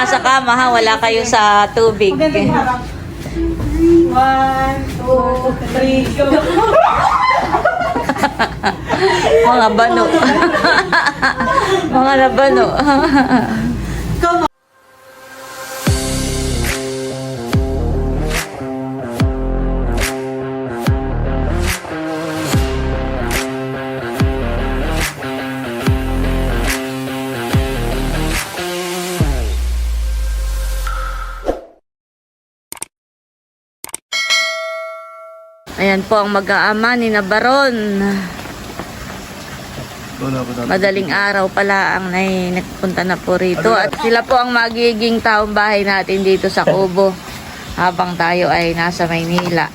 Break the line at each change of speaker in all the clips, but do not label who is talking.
nasa kama ha, wala kayo sa tubig.
Maganda yung harap. One, two, three, go!
Mga bano. Mga nabano. Ayan po ang mag-aama ni Nabaron. Madaling araw pala ang nai nagpunta na po rito. At sila po ang magiging taong bahay natin dito sa Kubo. Habang tayo ay nasa Maynila.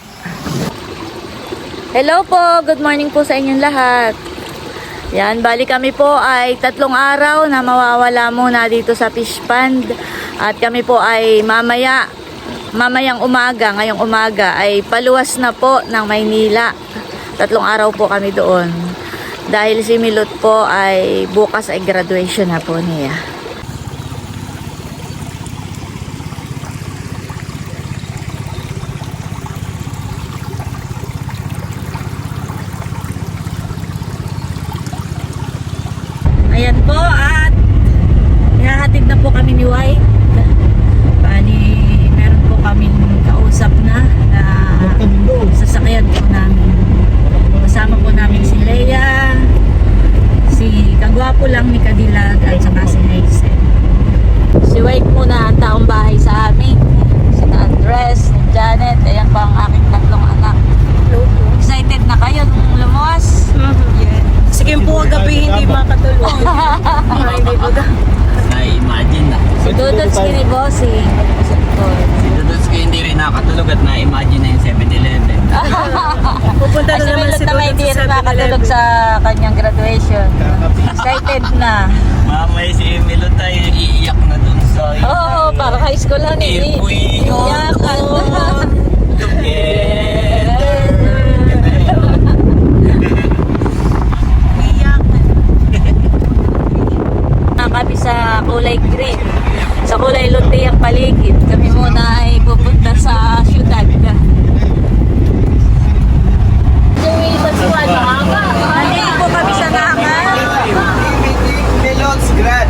Hello po! Good morning po sa inyong lahat. Yan, bali kami po ay tatlong araw na mawawala muna dito sa fish pond. At kami po ay mamaya, mamayang umaga, ngayong umaga, ay paluwas na po ng Maynila. Tatlong araw po kami doon. Dahil si Milot po ay bukas ay graduation na po niya. Ayan po at ihahatid na po kami ni White. Bali, meron po kaming kausap na na sasakyan po namin. Kasama po namin si Leia, si Kagwapo lang ni Kadilag at saka si Hazel. Si White muna ang taong bahay sa amin. Si Andres, si Janet, ayan po ang aking tatlong anak. Excited na kayo nung lumuwas?
Sige po, gabi hindi makatulog. Hindi po daw.
Na-imagine na.
Si Dudots kini Bossing. Sa likod.
Si Dudos ko hindi rin nakatulog at na-imagine na yung 7-Eleven.
Pupunta
Ay,
na
si
naman
Milot
si
naman hindi
Dudut
rin
sa
nakatulog
7-Eleven.
sa kanyang graduation. Excited na.
Mamaya si Emilio tayo iiyak na dun sa...
Oo, school lang eh.
If we
Iyak.
hold together.
Na kami sa kulay green. Sa kulay luti ang paligid. Kami muna ay pupunta sa syudad. Nandito po kami sa Nakar.
Melons grad.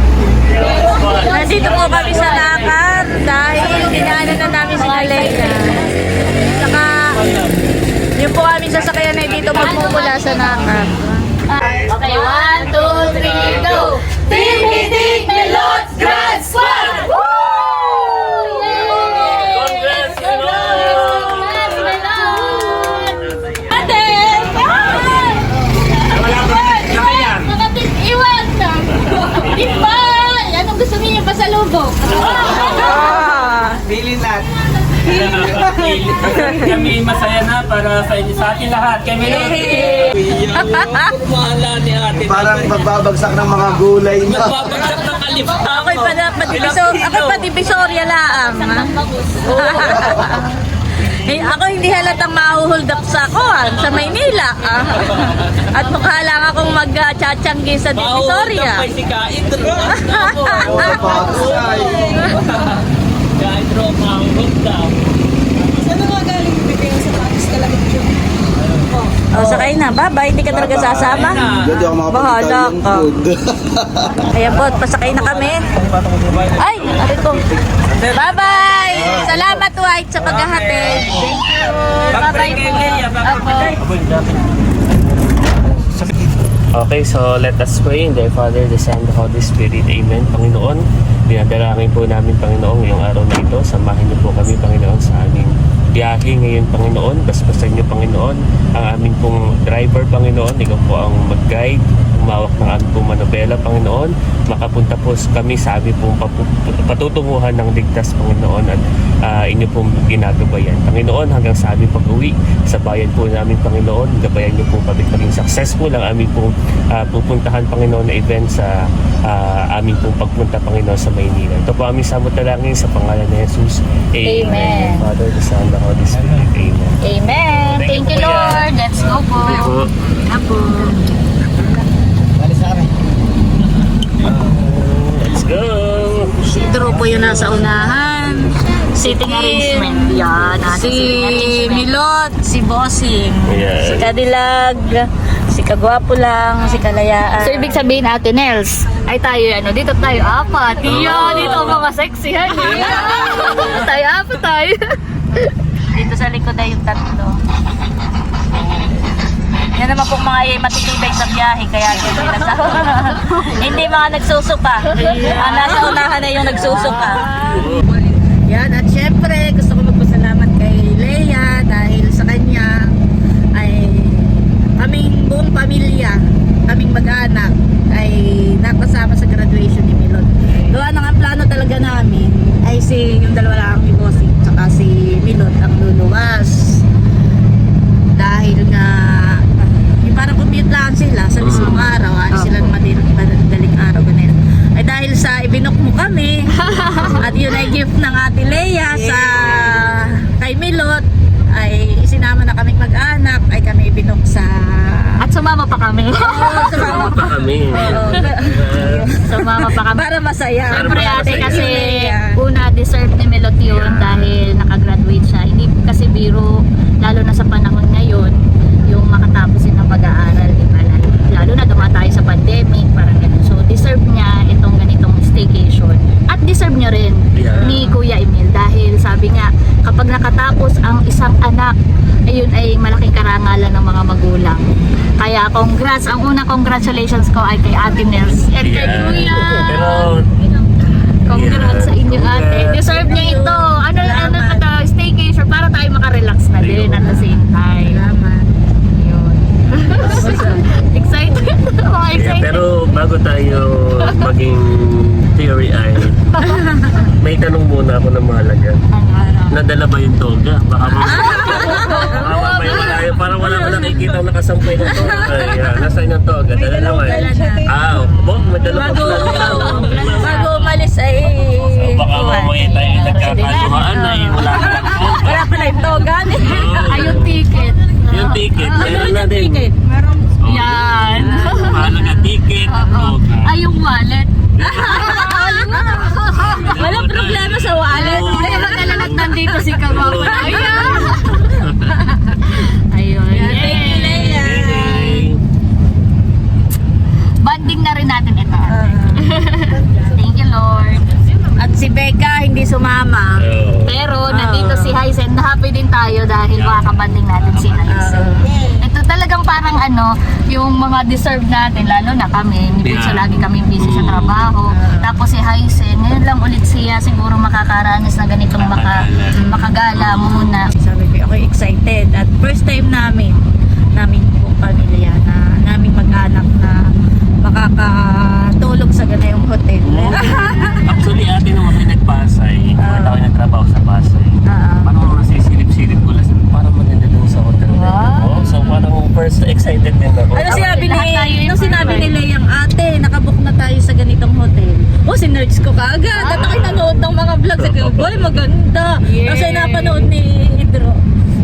Nandito po kami sa Nakar dahil dinaanan na namin si Leila. Saka yun po kami sasakyan na dito magmumula sa Nakar.
Okay, one, two, three, go! Team Hitik Melots Grand Squad! Woo! Congrats, Congrats, Melots! Ate! Mga team iwan! Iba! Anong gusto niyo pasalubong?
Bilin natin. Kami masaya na para sa inyo sa atin lahat. Kami Mahala ni ate.
Parang magbabagsak ng mga gulay na.
Magbabagsak ng kalip.
Ako'y pa pati Bisor, ako'y pati Bisoria laang. Eh, ako hindi halatang mahuhold up sa kuhan, sa Maynila. ah. At mukha lang akong mag-chatsanggi sa Divisoria.
Sikain. Drop.
Patay.
Kain drop. Mahulog daw.
Saan na nga galing bigay sa Paris talaga yun?
O, sakay na. Bye-bye. Hindi ka talaga sasama.
Hindi ako makapag-Italian
ka.
food.
Ayan po, pasakay na kami. Ay, ari ko. Bye-bye! Salamat, White, sa paghahatid. Thank you. Bye-bye po.
Okay, so let us pray in the Father, the Son, the Holy Spirit. Amen. Panginoon, dinadalangin po namin, Panginoon, ngayong araw na ito. Samahin niyo po kami, Panginoon, sa aming biyahe ngayon, Panginoon. Basbasan niyo, Panginoon, ang aming pong driver, Panginoon. Ikaw po ang mag-guide, humawak ng aming pong manobela, Panginoon. Makapunta po kami sa aming pong patutunguhan ng ligtas, Panginoon, at ah, inyo pong ginagabayan. Panginoon, hanggang sa aming pag-uwi sa bayan po namin, Panginoon, gabayan niyo po kami maging successful ang aming pong ah, pupuntahan, Panginoon, na event sa ah, aming pong pagpunta, Panginoon, sa Maynila. Ito po aming samot na langin sa pangalan ni Jesus.
Amen.
Father, the Son, the Holy Spirit. Amen.
Amen. Thank you, Lord. Let's go po.
Po. Let's go!
Si Drew po yung nasa unahan.
Sitting arrangement. Yan.
Si. Milot, si Bossing,
Ayan.
si Kadilag, si Kagwapo lang, si Kalayaan.
So, ibig sabihin natin, Nels, ay tayo, ano, dito tayo apat. Iya, dito ang mga sexy, han. tayo apat tayo.
Dito sa likod ay yung tatlo. Yan naman pong mga matitibay sa biyahe, kaya yung nasa... Hindi mga nagsusuka. Ang nasa unahan na yung nagsusuka. Yan, at syempre, gusto ko magpasalamat kay Leia dahil sa kanya ay kaming buong pamilya, kaming mag-anak ay napasama sa graduation ni Milot. Gawa ng ang plano talaga namin ay si yung dalawa lang ni Bossing tsaka si Milot ang luluwas. Dahil nga yung parang commute lang sila sa mismong araw, ay sila madaling, madaling araw ganun. Ay dahil sa ibinok mo kami at yun ay gift ng Ate Leia sa kay Milot ay isinama na kaming mag-anak ay kami ibinok sa
At sumama pa kami.
Oo, sumama
Pa kami.
sumama pa kami.
para masaya.
Siyempre ate kasi
Yeah.
una deserve ni Melot yun dahil nakagraduate siya. Hindi kasi biro, lalo na sa panahon ngayon, yung makatapos din ng pag-aaral, di ba? Lalo, lalo na dumaan tayo sa pandemic, parang ganun. So deserve niya itong ganitong staycation. At deserve niya rin
Yeah.
ni Kuya Emil dahil sabi nga, kapag nakatapos ang isang anak, ayun ay malaking karangalan ng mga magulang. Kaya congrats, ang unang congratulations ko ay kay Ate Nels kay
Yeah.
Kuya.
Pero,
Congrats sa inyo ate. Deserve niya ito. Ano, ano na to, staycation para tayo makarelax na din at the same time.
Salamat.
Excited.
Yeah,
excited.
pero bago tayo maging theory eye, may tanong muna ako na mahalaga. Nadala ba yung toga? Baka ma- baka mamaya wala yun. Parang wala ko nakikita ang nakasampay ng toga. Ay, ah, nasaan yung toga? Dala naman. Ah, bo, may dala pa
Bago, bago umalis ay...
So, baka mamaya tayo nagkakaluhaan na eh. Wala ka lang toga.
Wala pala yung togan.
Ay, yung ticket.
Yung ticket, meron na din. Oh,
Yan.
Mahalaga ticket, toga.
Ay, yung wallet.
Walang problema sa wallet.
Kaya nalalag nandito si Kagwapa. Ayan. Ayun.
Thank you, Leia.
Yay!
Banding na rin natin ito. Thank you, Lord.
At si Becca hindi sumama.
Pero nandito si Hyzen, happy din tayo dahil makakabanding natin si Hyzen. Ito talagang parang ano, yung mga deserve natin, lalo na kami, hindi
Yeah.
siya lagi kami busy sa trabaho. Tapos si Hyzen, ngayon lang ulit siya siguro makakaranas na ganitong maka, makagala muna.
Sabi ko, ako excited. At first time namin, namin buong pamilya na naming mag-anak na makakatulog sa ganayong hotel.
Actually, ate naman may nagpasay. Wala ko nagtrabaho sa Pasay.
Ah.
Parang nasisilip-silip ko lang. Parang maganda dun sa hotel. na yun.
Wow.
Oh, so parang first excited din ako.
ano sinabi ni, nung sinabi ni Leyang ate, nakabook na tayo sa ganitong hotel. Oh, sinerge ko kaagad. At ako'y nanood ng mga vlog. Sabi ko, boy, maganda. Kasi napanood ni Idro.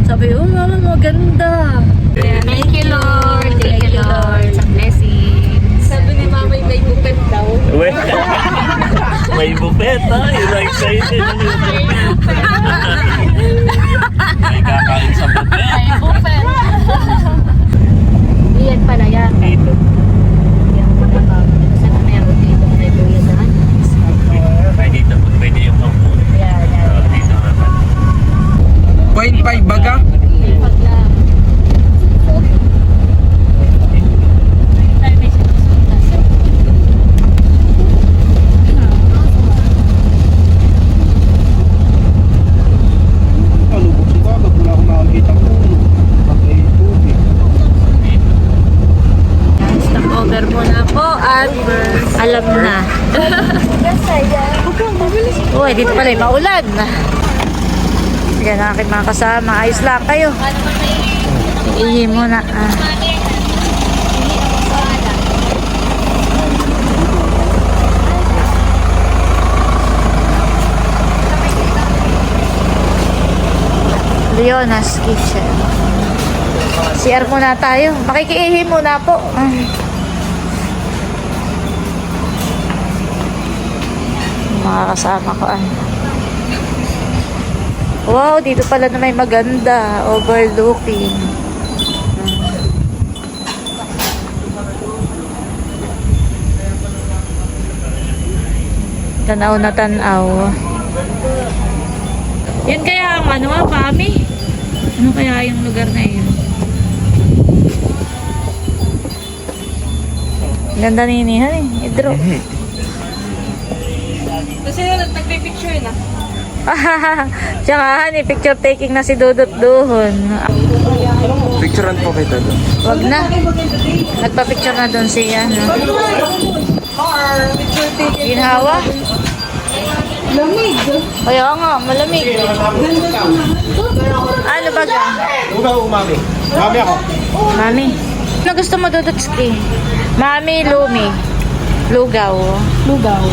Sabi ko, oh, mama, maganda.
Thank you, Lord. Thank you, Lord. Sa blessings.
Sabi ni mama may bukit daw.
May buffet ha. You're excited. may kakain sa buffet.
Ay, buffet. Iyan pala yan.
Dito.
Yan pala ma'am. Sa meron dito kay Kuya Dan.
Pwede dito. Pwede yung pampu.
Yan, yan.
Oh, dito. Naman.
Point five baga?
Pag lang.
at alam na. Uy, dito pala yung maulan. Yan ang aking mga kasama. Ayos lang kayo. Ihi muna. Ah. Leona's Kitchen. CR muna tayo. Makikiihi muna po. Ah. Mga kasama ko ah. Wow, dito pala na may maganda. Overlooking. Tanaw na tanaw. Yun kaya ang ano ah, Pami? Ano kaya yung lugar na yun? Ganda ni Inihan eh. Idro.
Kasi nagpipicture na.
Tsaka honey, picture taking na si Dudut doon.
Picturean po kita doon.
Wag na. Nagpa-picture na doon siya. No? Ginhawa?
Lamig.
Kaya nga, malamig. Ano ba ga?
Uga umami. Mami ako.
Mami. Ano gusto mo, Dudutski? Mami, Lumi. Lugaw.
Lugaw.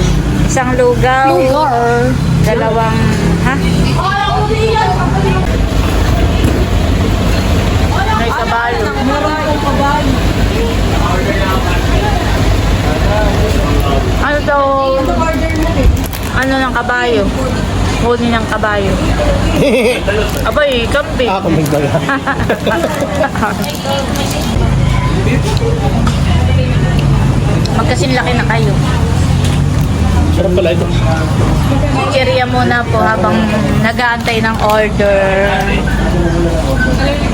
Isang lugaw.
Lugar.
Dalawang, ha? May kabalo.
Maraming kabayo.
Ano daw? Ano ng kabayo? Huni ng kabayo. Abay, kambing.
Ako magdala.
Magkasing laki na kayo.
Sarap pala ito.
Chicheria muna po habang nag-aantay ng order.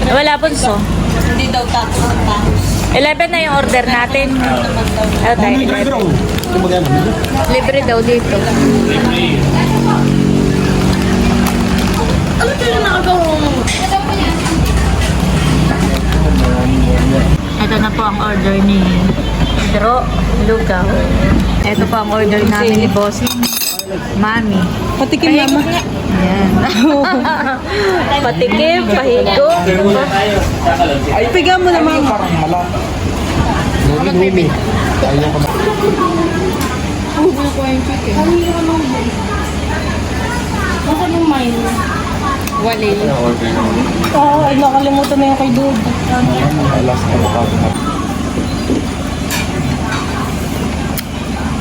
Wala punso.
Hindi daw tato sa taos.
11 na yung order natin. Ano tayo? 11.
Ito magana.
Libre daw dito.
Ano kaya nakagawa mo?
Ito na po ang order ni Pedro Lugaw. Ito po ang order namin ni Bossing. Mami.
Patikim naman.
Ayan. Patikim, pahigo.
Ay, piga mo naman.
Parang malap. Numi, numi. Ayaw ko.
Ubo ko yung chicken. Baka yung mine.
Wali.
Ah, ay nakalimutan na yung kay Dude.
Alas na mukha ko.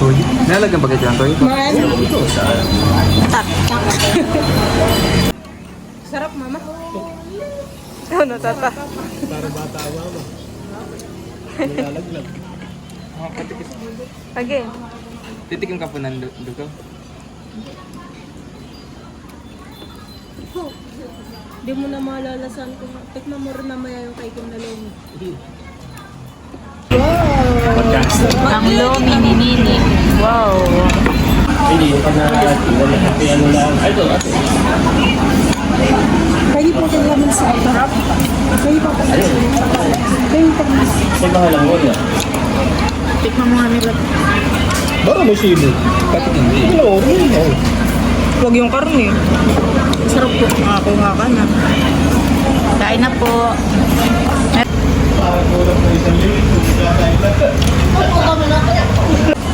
Toy? Nalagyan ba kayo Toy?
Man. Sarap, mama. Ano, tata?
Again.
Titikim ka po ng du- dugo.
Hindi mo na malalasan ko. Tikman mo rin namaya yung kay Kim na lomi.
Ang lomi ni Wow.
Pwede po kayo naman sa sarap. Pwede po kayo. Pwede po kayo.
Tikman mo nga nila.
Baka may sili. Hello, hello.
Huwag yung karne. Sarap po. Ako nga ka na.
Kain na po.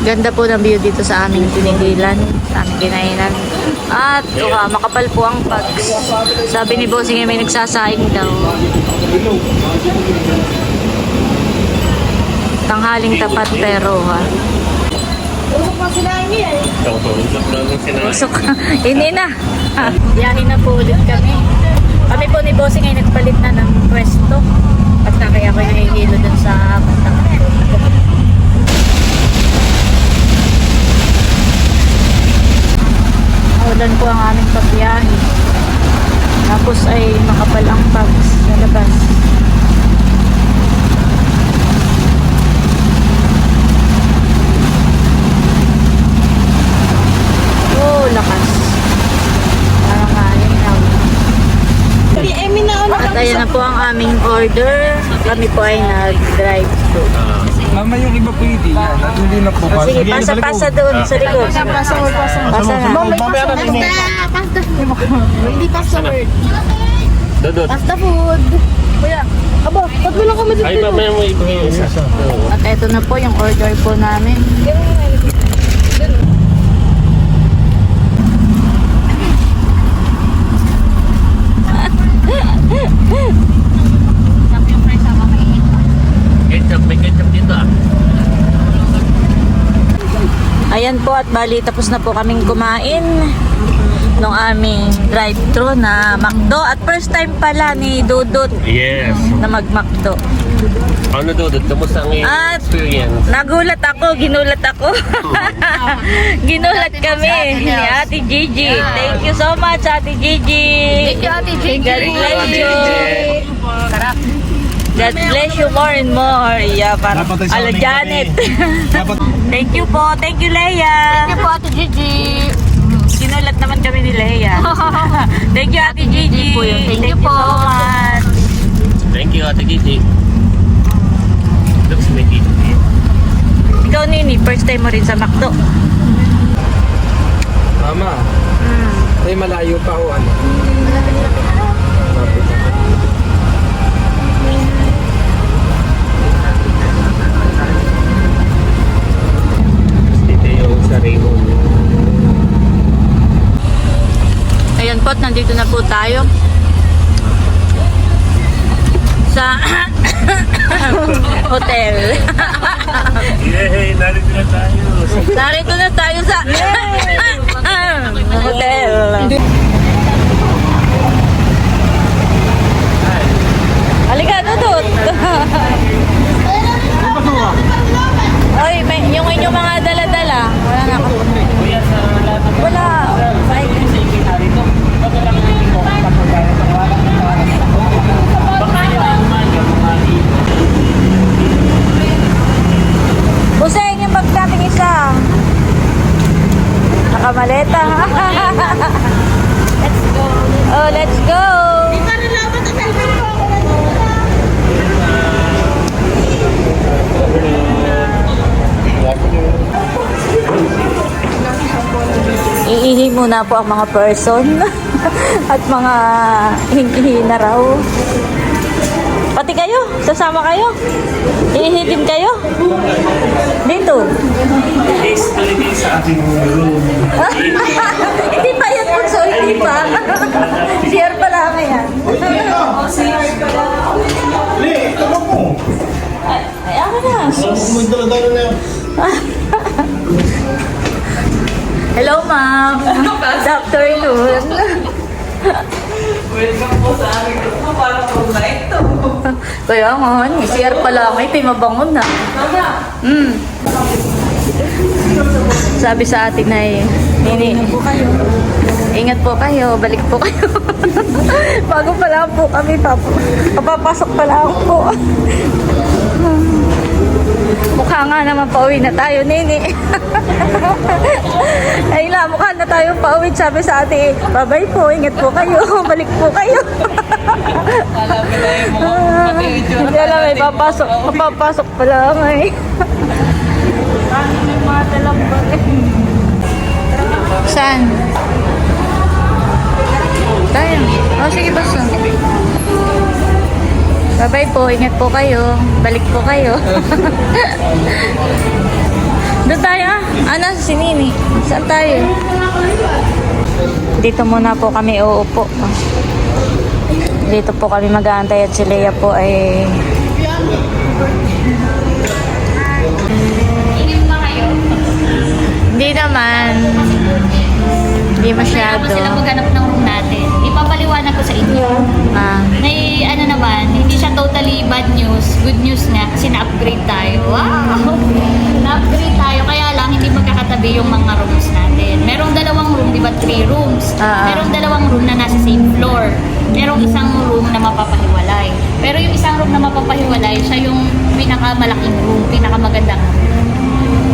Ganda po ng view dito sa aming tinigilan, sa aming kinainan. At uh, makapal po ang pags. Sabi ni Bossing ay may nagsasaing daw. Tanghaling tapat pero ha. Usok. Hindi na. Biyahe na po ulit kami. Kami po ni Bossing ay nagpalit na ng pwesto. At na kaya ako nahihilo dun sa bantang. Ulan po ang aming pagbiyahe. Tapos ay makapal ang pags sa labas. Oh, lakas. Parang hangin na. At ayan na po ang aming order. Kami po ay nag-drive thru.
Ma'am,
Tama yung iba pwede yan. At hindi na po.
Sige, pasa-pasa doon sa likod. Pasa na.
Mamaya na rin eh.
Hindi password.
Dodot.
Pasta food. Kuya, abo, ba't mo lang kami
Ay, mamaya mo ibigay yung isa.
At eto na po yung order po namin.
Ketchup, may ketchup dito ah.
Ayan po at bali tapos na po kaming kumain nung aming drive-thru na McDo at first time pala ni Dudut
Yes.
na mag-McDo.
Ano Dodot? Kamusta ang
At-
experience?
Nagulat ako, ginulat ako. ginulat kami ni Ate Gigi. Thank you so much Ate Gigi.
Thank you, Ate Gigi.
Bless you.
Sarap.
God bless you more and more. Yeah, para ala Janet. Thank you po. Thank you, Leia.
Thank you po, Ate Gigi.
Sinulat naman kami ni Leia. Thank you, Ate Gigi.
Thank you po.
Thank you, Ate Gigi. Looks dito.
Ikaw, Nini, first time mo rin sa McDo.
Mama. Ay malayo pa o ano.
Dito sa Raymond.
Ayan po, at nandito na po tayo. Sa hotel.
Yay! Narito na tayo.
Narito na tayo sa hotel. Halika, Dudut. Yung inyong mga dala-dala. Wala na ako.
Kuya, sa lahat ng
Wala. Ay,
sige narito. Baka lang hindi ko kapag Baka yung umaga, mga
Buseng yung bag nating isa. Nakamaleta. let's go. Oh, let's go. Iihi muna po ang mga person at mga hindi na raw. Pati kayo, sasama kayo. Iihi din kayo. Dito. Hindi pa yan po, so hindi pa. CR pa lang yan. CR pa lang. Ay, ay, ako na.
Magdala-dala na.
Hello, ma'am. Good afternoon. Welcome po sa aming grupo. Para po ba ito? Kaya nga, ni CR pa lang. Ito'y mabangon na. Mm. Sabi sa atin na eh, Nini, ingat po kayo, balik po kayo. Bago pa lang po kami, pap papapasok pa lang po. Nga naman pauwi na tayo, Nini. Ay la, mukha na tayo pauwi. Sabi sa ate, babay po, ingat po kayo, balik po kayo. Hindi alam, may papasok, papapasok pa lang eh. Paano may mga dalang ba eh? Saan? Tayo. Oh, sige, basta. Bye-bye po. Ingat po kayo. Balik po kayo. Doon tayo ah. Ano, si Nini. Saan tayo? Dito muna po kami uupo. Dito po kami mag-aantay at si Leia po ay hindi naman. Hindi masyado.
Kaya sila maghanap ng room natin. Ipapaliwanag ko sa inyo.
Ah.
Good news nga kasi na-upgrade tayo. Wow! Na-upgrade tayo kaya lang hindi magkakatabi yung mga rooms natin. Merong dalawang room, di ba? Three rooms.
Ah.
Merong dalawang room na nasa same floor. Merong isang room na mapapahiwalay. Pero yung isang room na mapapahiwalay, siya yung pinakamalaking room, pinakamagandang room.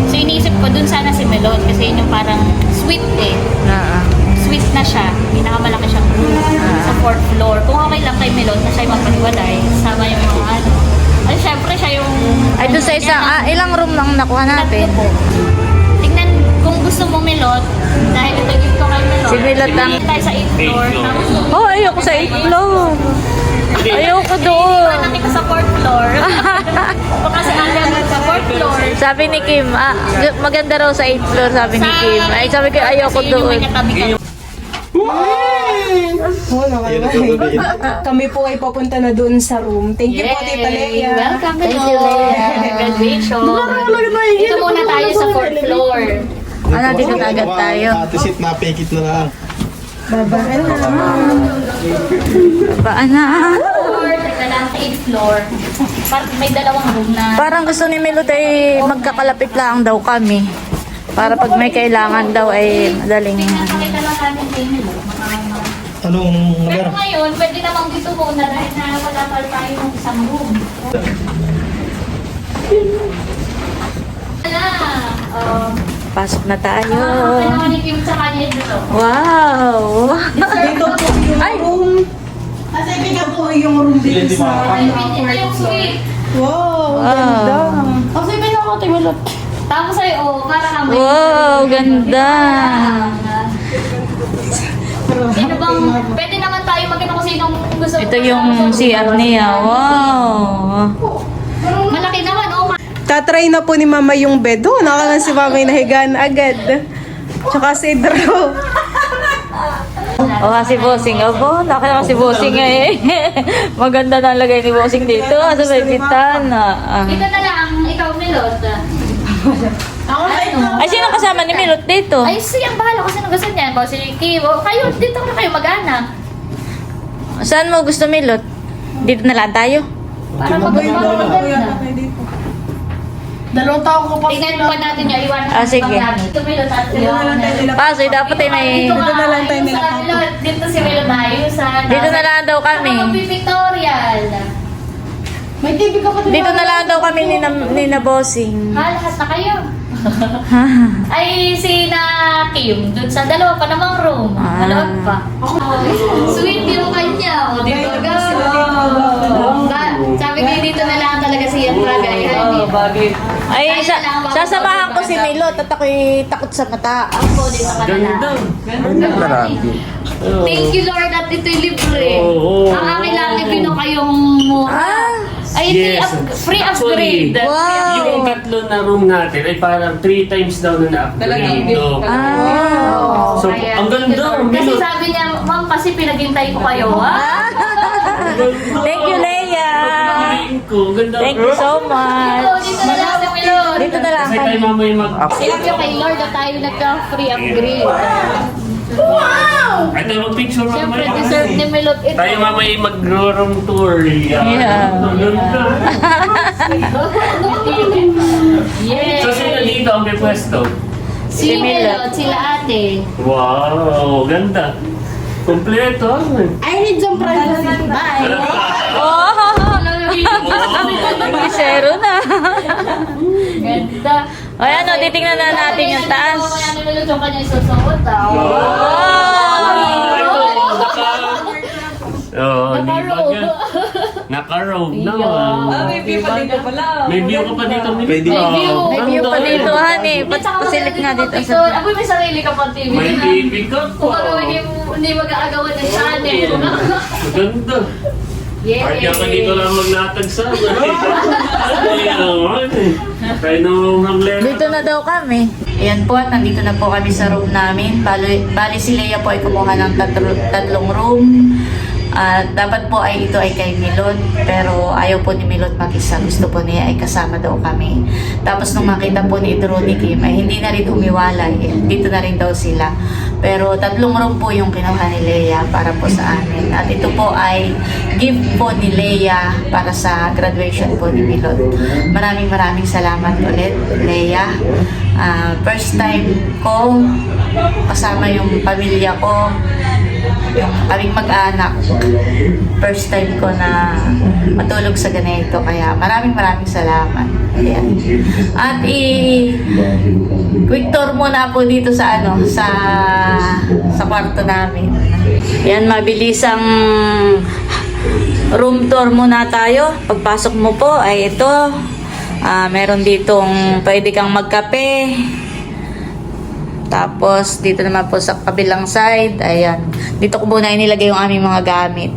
So iniisip ko dun sana si Melon kasi yun yung parang sweet eh
Ah.
sweet na siya. Pinakamalaki siyang room sa fourth floor. Kung okay lang kay Melon na siya magpahiwalay, sama yung mga ano. Ay, syempre siya yung...
Ay, doon sa isang, ah, ilang room lang nakuha natin?
Tatlo po. Tingnan kung gusto mo Milot, dahil ito gift ko kay Milot.
Si Milot ang-
tayo sa 8th floor.
Eighth floor.
Tapos,
Oh, ayoko sa 8 floor. Ayoko doon.
na kita sa 4th floor. Baka si Alan sa 4th floor.
Sabi ni Kim, ah, gu- maganda raw sa 8th floor, sabi ni Kim. Ay, sabi ko, ayoko
Kasi yun yung may
doon.
katabi ka.
Oo naman. Kami po ay papunta na doon sa room. Thank you po, Tita Leia.
Welcome
Thank
Milot.
you, Leia.
Graduation. Dito muna tayo sa 4th floor.
Ano, dito na agad tayo.
Ate sit na, pekit na lang.
Babaan na.
Ba, anak?
Floor, teka lang sa 8th floor. Par- may dalawang room na.
Parang gusto ni Milot ay magkakalapit lang daw kami. Para pag may kailangan daw ay madaling...
Nakakita lang namin kay Milot.
Anong
Pero
lugar?
ngayon, pwede namang dito muna dahil na wala pa tayo ng isang room. Wala. Um,
Pasok na tayo.
ni Kim sa kanya dito?
Wow!
Dito po yung room. Kasi ito po yung room dito sa
Ay, ito yung suite.
Wow,
Wow.
ganda.
Kasi pinakatimulot. Tapos ay, oh, para kami.
Wow, ganda!
Sino bang, pwede naman tayo magkano kung sinong gusto.
Ito yung CR niya. Wow!
Malaki naman, oh.
Tatry na po ni Mama yung bed. Oh, nakalang si Mama yung nahigaan agad. Tsaka si Drew.
O nga si Bossing. Abo, nakita si Bossing eh. Maganda na lagay ni Bossing dito. Sa may bitana. Ah.
Ito na lang, ikaw, Milot.
Ay, sino kasama ni Milot dito?
Ay, siyang bahala kasi nung gusto niya. Ba, si Kiwo. Kayo, dito na kayo mag-anak.
Saan mo gusto Milot? Dito na lang tayo?
Para mag-maganda.
Dalawang taon ko pa.
Tingnan pa natin yung iwan.
Ah, sige.
Ito, Milot. at
Dito na lang tayo nila.
Paso, eh, dapat ay may...
Dito
Dito na lang tayo nila.
Dito si Milot na ayusan.
Dito na lang daw kami.
Mag-pictorial.
May TV ka pa
Dito na lang daw kami ni na, ni na Bossing.
Ha, lahat na kayo. Ay, si na Kim, dun sa dalawa pa namang room.
Ah.
Dalawa pa. Sweet yung kanya. O, dito ka. Ba- Sabi ko, dito na lang talaga siya bagay. honey.
Ay, sa, sasamahan ko si Milot at ako'y takot sa mata.
Ako dito ka na lang. Thank you Lord at ito'y libre.
Oo.
Ang akin lang kayong mura.
Ah!
Ay,
Yes.
up- free
Actually,
upgrade.
Wow!
Yung tatlo na room natin ay parang three times daw na na-upgrade. No?
Ah!
So,
Kaya,
ang ganda,
Kasi sabi niya, ma'am, kasi pinaghintay ko kayo, ha?
Thank you, Leia!
Pagkain ko, ganda.
Thank you so
Dito,
much!
dito na lang si Milot.
Dito na lang
Kasi tayo mamaya mag...
You kay Lord na tayo nagka-free upgrade.
Ay, tayo mag-picture
Siyempre,
mamaya.
deserve ni Milot ito.
Tayo mamaya mag-room tour.
Yeah.
Ganda.
Yes.
So, sino dito ang may pwesto?
Si.
Milot,
sila ate.
Wow, ganda. Kompleto.
I need some privacy.
Bye.
Oh! Zero na.
Ganda.
Ay, ano, titingnan na natin yung taas.
Kaya ni Milot yung kanyang susuot, ah.
Oo, di ba
Naka-robe.
naman.
may view pa dito pala.
May view ka pa dito. Pwede.
May view.
May view pa dito, honey. Ba't pasilip nga dito sa...
Ako may sarili ka pang TV.
May TV ka
Kung
pa.
ano, hindi, hindi mag-aagawan ng channel.
Ganda.
Yeah.
Kaya ka dito lang maglatag sa akin. Ano yan? Tayo na mag
Dito na daw kami. Ayan po, at nandito na po kami sa room namin. Bali, bali si Leia po ay kumuha ng tatlo, tatlong room. At dapat po ay ito ay kay Milot. Pero ayaw po ni Milot mag-isa. Gusto po niya ay kasama daw kami. Tapos nung makita po ni Drew ni Kim, ay hindi na rin umiwalay. Dito na rin daw sila. Pero tatlong room po yung kinuha ni Leia para po sa amin. At ito po ay gift po ni Leia para sa graduation po ni Milot. Maraming maraming salamat ulit, Leia. Ah, first time ko kasama yung pamilya ko, yung kaming mag-anak. First time ko na matulog sa ganito. Kaya maraming maraming salamat. Ayan. At i quick tour muna po dito sa ano sa sa kwarto namin. Yan mabilis ang room tour muna tayo. Pagpasok mo po ay ito. Ah, meron ditong pwede kang magkape. Tapos dito naman po sa kabilang side, ayan. Dito ko muna inilagay yung aming mga gamit.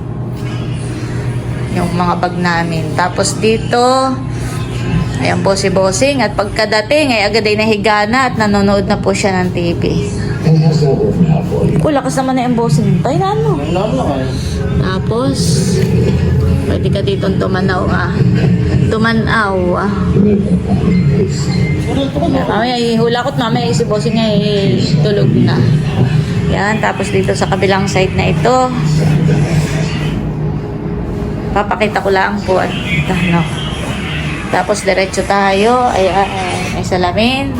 Yung mga bag namin. Tapos dito, ayan po si Bossing. At pagkadating ay agad ay nahiga na at nanonood na po siya ng TV. Oh, lakas naman na yung Bossing. Tayo na ano. Tapos, pwede ka dito tumanaw ah. Tumanaw ah. Mamaya ihulakot, mamaya si bossing eh, tulog na. Yan, tapos dito sa kabilang side na ito. Papakita ko lang po at ano. Tapos diretso tayo. Ayan, may salamin.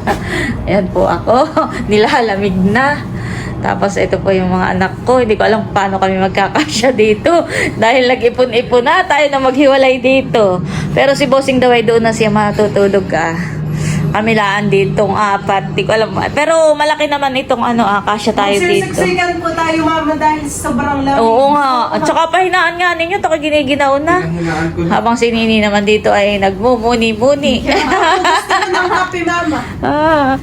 Ayan po ako. Nilalamig na. Tapos ito po yung mga anak ko. Hindi ko alam paano kami magkakasya dito. Dahil nag-ipon-ipon na tayo na maghiwalay dito. Pero si Bossing daw ay doon na siya matutulog ah. Kami laan ditong apat. Di ko alam. Pero malaki naman itong ano ah. Kasya tayo dito.
Sirsiksikan po tayo mama dahil sobrang lamig.
Oo nga. At saka pahinaan nga ninyo. Ito giniginaw na. Habang si Nini naman dito ay nagmumuni-muni.
Gusto ng happy mama.
ah,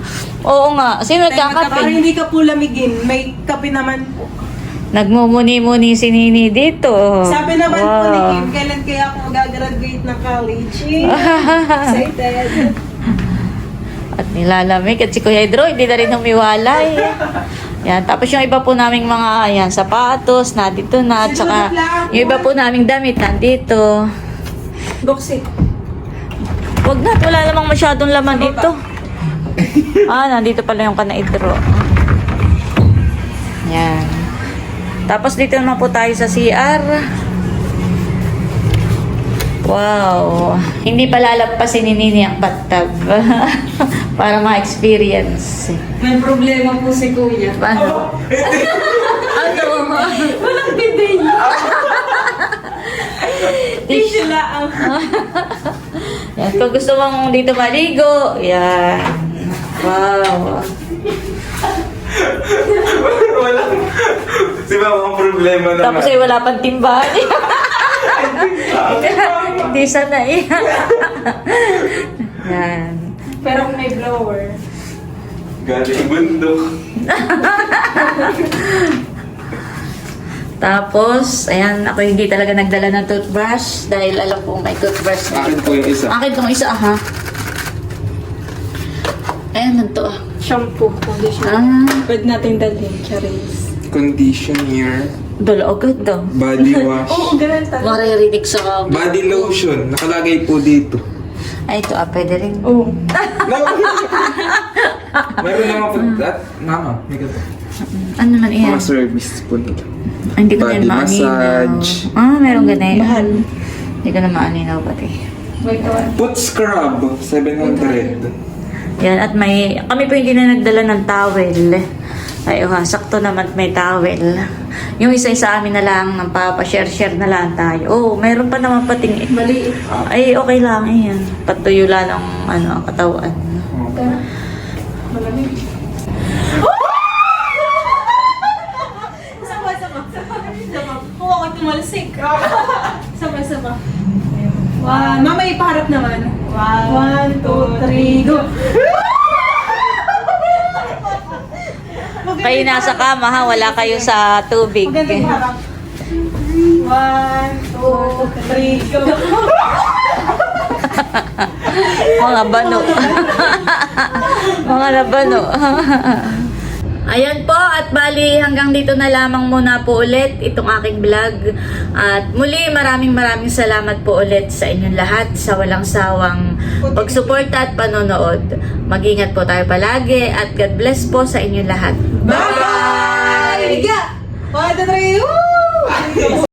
oo nga. Sino
Para
nagkakape?
hindi ka po lamigin, may kape naman po.
Nagmumuni-muni si Nini dito.
Sabi naman po ni. Kim, kailan kaya ako magagraduate ng college? Eh, Excited.
At nilalamig. At si Kuya Idro, hindi na rin humiwalay. Yan. Tapos yung iba po naming mga yan, sapatos, na dito na. At saka yung iba po naming damit, nandito.
Boxy.
Wag na, wala namang masyadong laman ito. Ah, nandito pala yung kana Idro. Yan. Tapos dito naman po tayo sa CR. Wow. Hindi pa lalagpasin ni Nini ang bathtub. Para ma-experience.
May problema po si Kuya.
Paano? ano?
Walang bidet. Tissue lang.
Yan. Kung gusto mong dito maligo, yan. Wow.
Walang... Si Mama ang problema naman.
Tapos ay wala pang timbangan. Hindi sanay. yan.
Pero kung may blower.
Galing bundok.
Tapos, ayan, ako hindi talaga nagdala ng toothbrush dahil alam kong may toothbrush na.
Akin po yung isa.
Akin tong isa, ha? Ayan, nanto ah.
Shampoo, conditioner.
Ah,
Pwede natin dalhin, Charis.
Conditioner.
dala agad daw.
Body wash.
Oo, ganun talaga.
Maririnig sa...
Body lotion. Nakalagay po dito.
Ay, ito ah, pwede rin.
Oo.
Meron naman po. At, mama, may ganito.
Ano naman iyan?
Mga service po nito.
Ay, hindi ko na
Body
maaninaw.
massage.
Ah, meron ganun. Mahal. Hindi ko na maaninaw pati.
Wait.
Foot scrub. 700.
Yan, at may, kami po hindi na nagdala ng towel. Ay, ha, sakto naman may towel. Yung isa-isa amin na lang, ng papa-share-share na lang tayo. Oh, mayroon pa naman pating,
Maliit.
ay, okay lang, ayan. Patuyo lang ng, ano, katawan.
Malamig.
Nasa kama ha, wala kayo sa tubig.
Maganda yung harap. One, two, three, go.
Mga bano. Mga nabano. Ayan po, at bali hanggang dito na lamang muna po ulit itong aking vlog. At muli maraming maraming salamat po ulit sa inyong lahat sa walang sawang pagsuporta at panonood. Mag-ingat po tayo palagi at God bless po sa inyong lahat.
Bye-bye! Father Ray, woo!